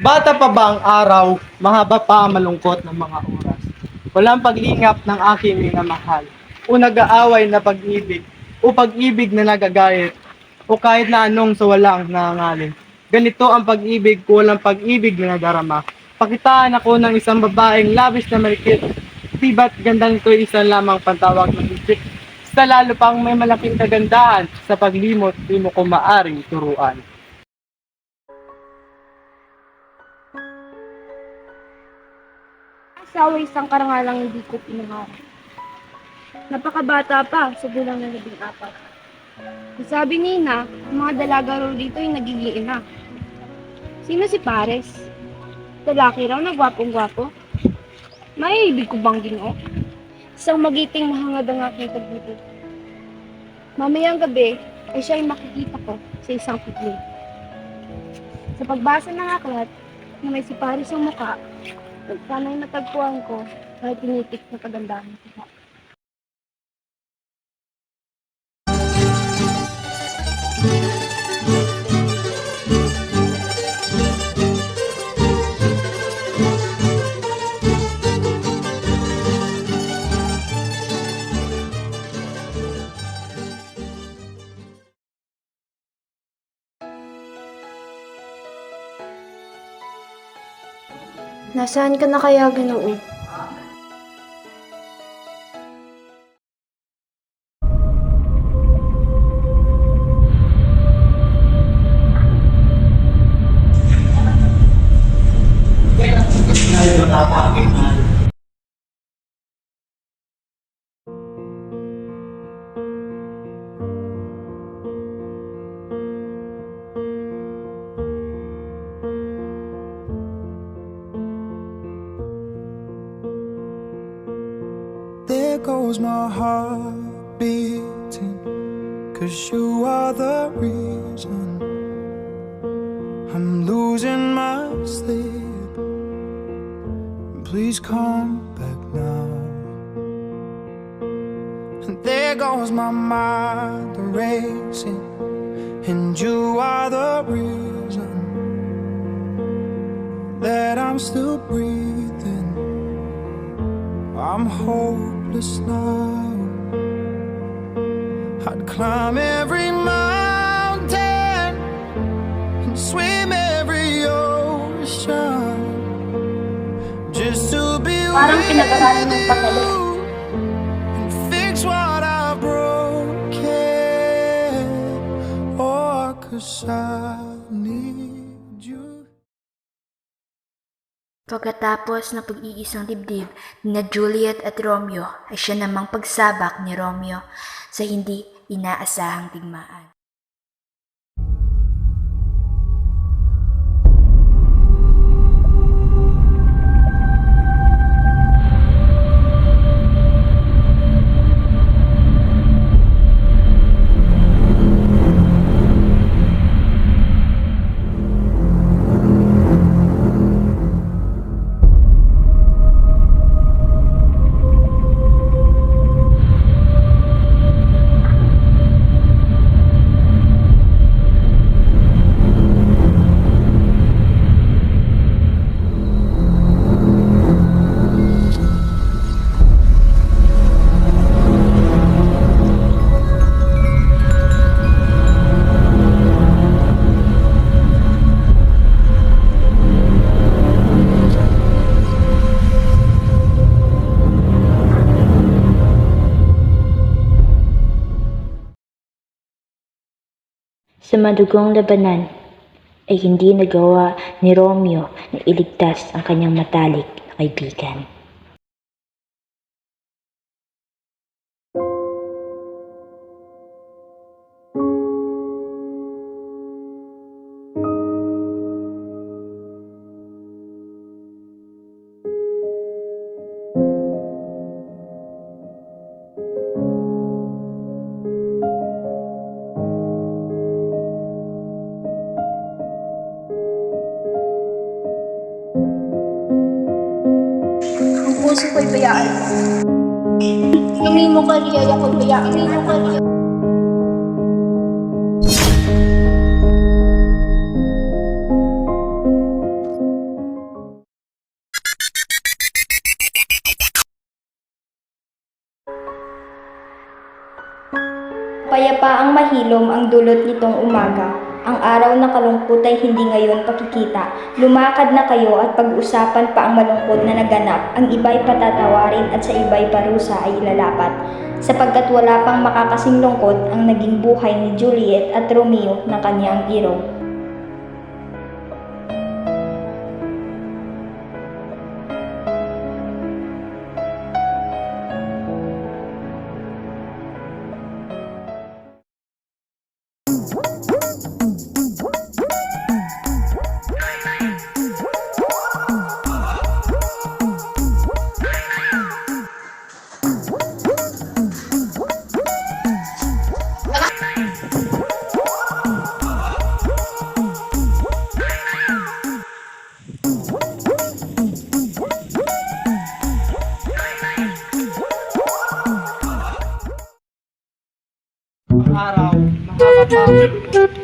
Bata pa ba ang araw, mahaba pa ang malungkot ng mga oras. Walang paglingap ng aking minamahal. O nag-aaway na pag-ibig, o pag-ibig na nagagayat, o kahit na anong sa walang nangangalim. Ganito ang pag-ibig ko, walang pag-ibig na nadarama. Pakitaan ako ng isang babaeng labis na marikit. Tiba't ganda nito ay isa lamang pantawag ng isip. Sa lalo pang may malaking kagandahan sa paglimot, di mo ko maaring turuan. Asawa isang karangalang hindi ko pinangarap. Napakabata pa, sa gulang na labing apat. Sabi ni Ina, ang mga dalaga raw dito ay nagiging ina. Sino si Pares? Lalaki raw na gwapong-gwapo? Maiibig ko bang ginoo? Isang magiting mahangad ang aking pagbuti. Mamayang gabi ay siya ay makikita ko sa isang piknik. Sa pagbasa ng aklat na may si Pares ang mukha, Sana'y natagpuan ko kahit tinitik na kagandahan ko. Nasaan ka na kaya ganoon? Goes my heart beating. Cause you are the reason I'm losing my sleep. Please come back now. And there goes my mind racing. And you are the reason that I'm still breathing. I'm hopeless now. I'd climb every mountain and swim every ocean just to be with pinag-aralan ng pagalit. you and fix what I broken. Oh, 'cause I Pagkatapos ng pag-iisang dibdib ni na Juliet at Romeo ay siya namang pagsabak ni Romeo sa hindi inaasahang digmaan. Sa madugong labanan ay hindi nagawa ni Romeo na iligtas ang kanyang matalik na kaibigan. ko'y bayaan. Lumi mo ka, liyaya ko'y bayaan. Lumi mo ka, liyaya. Payapa ang mahilom ang dulot nitong umaga. Ang araw na kalungkot ay hindi ngayon pakikita. Lumakad na kayo at pag-usapan pa ang malungkot na naganap. Ang iba'y patatawarin at sa iba'y parusa ay ilalapat. Sapagkat wala pang makakasing lungkot ang naging buhay ni Juliet at Romeo na kanyang iro. 八